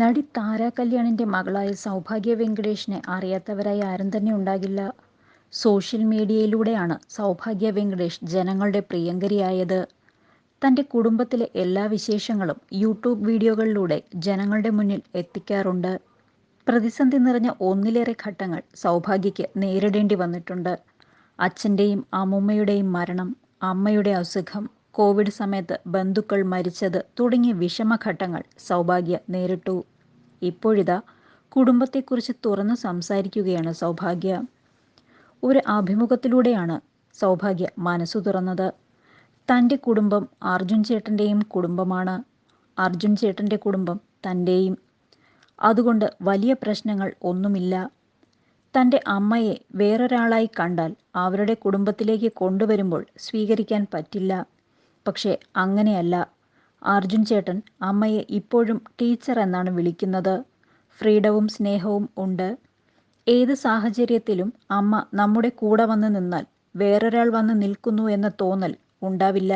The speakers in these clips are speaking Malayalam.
നടി താര കല്യാണിന്റെ മകളായ സൗഭാഗ്യ വെങ്കടേഷിനെ അറിയാത്തവരായി ആരും തന്നെ ഉണ്ടാകില്ല. സോഷ്യൽ മീഡിയയിലൂടെയാണ് സൗഭാഗ്യ വെങ്കടേഷ് ജനങ്ങളുടെ പ്രിയങ്കരിയായത്. തന്റെ കുടുംബത്തിലെ എല്ലാ വിശേഷങ്ങളും യൂട്യൂബ് വീഡിയോകളിലൂടെ ജനങ്ങളുടെ മുന്നിൽ എത്തിക്കാറുണ്ട്. പ്രതിസന്ധി നിറഞ്ഞ ഒന്നിലേറെ ഘട്ടങ്ങൾ സൗഭാഗ്യയ്ക്ക് നേരിടേണ്ടി വന്നിട്ടുണ്ട്. അച്ഛന്റെയും അമ്മൂമ്മയുടെയും മരണം അമ്മയുടെ അസുഖം കോവിഡ് സമയത്ത് ബന്ധുക്കൾ മരിച്ചത് തുടങ്ങിയ വിഷമഘട്ടങ്ങൾ സൗഭാഗ്യ നേരിട്ടു. ഇപ്പോഴിതാ കുടുംബത്തെക്കുറിച്ച് തുറന്നു സംസാരിക്കുകയാണ് സൗഭാഗ്യ. ഒരു അഭിമുഖത്തിലൂടെയാണ് സൗഭാഗ്യ മനസ്സു തുറന്നത്. തന്റെ കുടുംബം അർജുൻ ചേട്ടന്റെയും കുടുംബമാണ്. അർജുൻ ചേട്ടന്റെ കുടുംബം തന്റെയും. അതുകൊണ്ട് വലിയ പ്രശ്നങ്ങൾ ഒന്നുമില്ല. തന്റെ അമ്മയെ വേറൊരാളായി കണ്ടാൽ അവരുടെ കുടുംബത്തിലേക്ക് കൊണ്ടുവരുമ്പോൾ സ്വീകരിക്കാൻ പറ്റില്ല. പക്ഷേ അങ്ങനെയല്ല. അർജുൻ ചേട്ടൻ അമ്മയെ ഇപ്പോഴും ടീച്ചർ എന്നാണ് വിളിക്കുന്നത്. ഫ്രീഡവും സ്നേഹവും ഉണ്ട്. ഏത് സാഹചര്യത്തിലും അമ്മ നമ്മുടെ കൂടെ വന്ന് നിന്നാൽ വേറൊരാൾ വന്ന് നിൽക്കുന്നു എന്ന തോന്നൽ ഉണ്ടാവില്ല.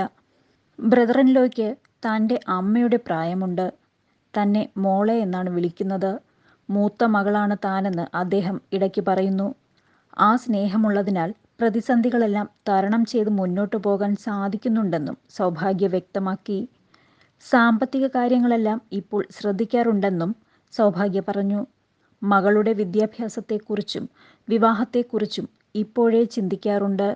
ബ്രദറിൻലോയ്ക്ക് തന്റെ അമ്മയുടെ പ്രായമുണ്ട്. തന്നെ മോളെ എന്നാണ് വിളിക്കുന്നത്. മൂത്ത മകളാണ് താനെന്ന് അദ്ദേഹം ഇടയ്ക്ക് പറയുന്നു. ആ സ്നേഹമുള്ളതിനാൽ പ്രതിസന്ധികളെല്ലാം തരണം ചെയ്ത് മുന്നോട്ടു പോകാൻ സാധിക്കുന്നുണ്ടെന്നും സൗഭാഗ്യ വ്യക്തമാക്കി. സാമ്പത്തിക കാര്യങ്ങളെല്ലാം ഇപ്പോൾ ശ്രദ്ധിക്കാറുണ്ടെന്നും സൗഭാഗ്യ പറഞ്ഞു. മകളുടെ വിദ്യാഭ്യാസത്തെക്കുറിച്ചും വിവാഹത്തെക്കുറിച്ചും ഇപ്പോഴേ ചിന്തിക്കാറുണ്ട്.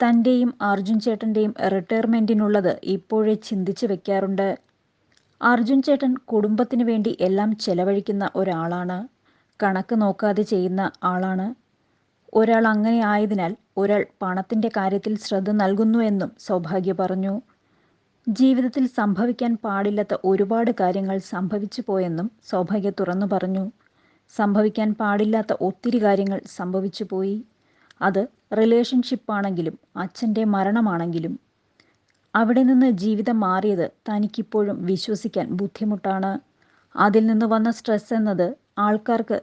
തന്റെയും അർജുൻ ചേട്ടന്റെയും റിട്ടയർമെന്റിനുള്ളത് ഇപ്പോഴേ ചിന്തിച്ചു വെക്കാറുണ്ട്. അർജുൻ ചേട്ടൻ കുടുംബത്തിന് വേണ്ടി എല്ലാം ചെലവഴിക്കുന്ന ഒരാളാണ്. കണക്ക് നോക്കാതെ ചെയ്യുന്ന ആളാണ്. ഒരാൾ അങ്ങനെ ആയതിനാൽ ഒരാൾ പണത്തിന്റെ കാര്യത്തിൽ ശ്രദ്ധ നൽകുന്നു എന്നും സൗഭാഗ്യ പറഞ്ഞു. ജീവിതത്തിൽ സംഭവിക്കാൻ പാടില്ലാത്ത ഒരുപാട് കാര്യങ്ങൾ സംഭവിച്ചു പോയെന്നും സൗഭാഗ്യ തുറന്നു പറഞ്ഞു. സംഭവിക്കാൻ പാടില്ലാത്ത ഒത്തിരി കാര്യങ്ങൾ സംഭവിച്ചു പോയി. അത് റിലേഷൻഷിപ്പാണെങ്കിലും അച്ഛന്റെ മരണമാണെങ്കിലും. അവിടെ നിന്ന് ജീവിതം മാറിയത് തനിക്കിപ്പോഴും വിശ്വസിക്കാൻ ബുദ്ധിമുട്ടാണ്. അതിൽ നിന്ന് വന്ന സ്ട്രെസ് എന്നത് ആൾക്കാർക്ക്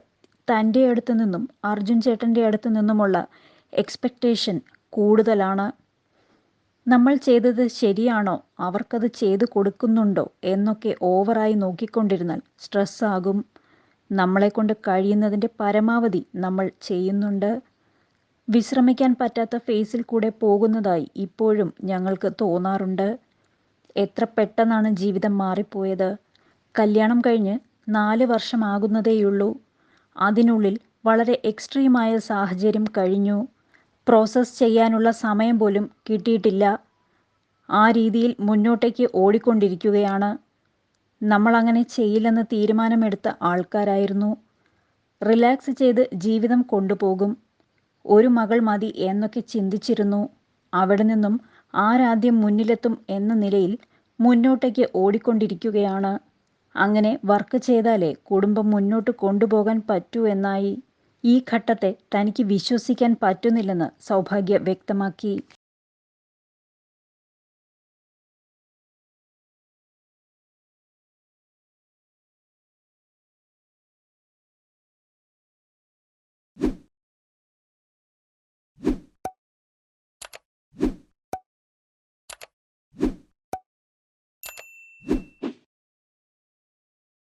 തന്റെ അടുത്ത് നിന്നും അർജുൻ ചേട്ടന്റെ അടുത്ത് നിന്നുമുള്ള എക്സ്പെക്റ്റേഷൻ കൂടുതലാണ്. നമ്മൾ ചെയ്തത് ശരിയാണോ? അവർക്കത് ചെയ്തു കൊടുക്കുന്നുണ്ടോ? എന്നൊക്കെ ഓവറായി നോക്കിക്കൊണ്ടിരുന്നാൽ സ്ട്രെസ്സാകും നമ്മളെക്കൊണ്ട് കഴിയുന്നതിന്റെ പരമാവധി നമ്മൾ ചെയ്യുന്നുണ്ട്. വിശ്രമിക്കാൻ പറ്റാത്ത ഫേസിൽ കൂടെ പോകുന്നതായി ഇപ്പോഴും ഞങ്ങൾക്ക് തോന്നാറുണ്ട്. എത്ര പെട്ടെന്നാണ് ജീവിതം മാറിപ്പോയത്? കല്യാണം കഴിഞ്ഞ് നാല് വർഷമാകുന്നതേയുള്ളൂ. അതിനുള്ളിൽ വളരെ എക്സ്ട്രീമായ സാഹചര്യം കഴിഞ്ഞു. പ്രോസസ്സ് ചെയ്യാനുള്ള സമയം പോലും കിട്ടിയിട്ടില്ല. ആ രീതിയിൽ മുന്നോട്ടേക്ക് ഓടിക്കൊണ്ടിരിക്കുകയാണ്. നമ്മളങ്ങനെ ചെയ്യില്ലെന്ന് തീരുമാനമെടുത്ത ആൾക്കാരായിരുന്നു. റിലാക്സ് ചെയ്ത് ജീവിതം കൊണ്ടുപോകും. ഒരു മകൾ മതി എന്നൊക്കെ ചിന്തിച്ചിരുന്നു. അവിടെ നിന്നും ആരാദ്യം മുന്നിലെത്തും എന്ന നിലയിൽ മുന്നോട്ടേക്ക് ഓടിക്കൊണ്ടിരിക്കുകയാണ്. അങ്ങനെ വർക്ക് ചെയ്താലേ കുടുംബം മുന്നോട്ട് കൊണ്ടുപോകാൻ പറ്റൂ എന്നായി. ഈ ഘട്ടത്തെ തനിക്ക് വിശ്വസിക്കാൻ പറ്റുന്നില്ലെന്ന് സൗഭാഗ്യ വ്യക്തമാക്കി.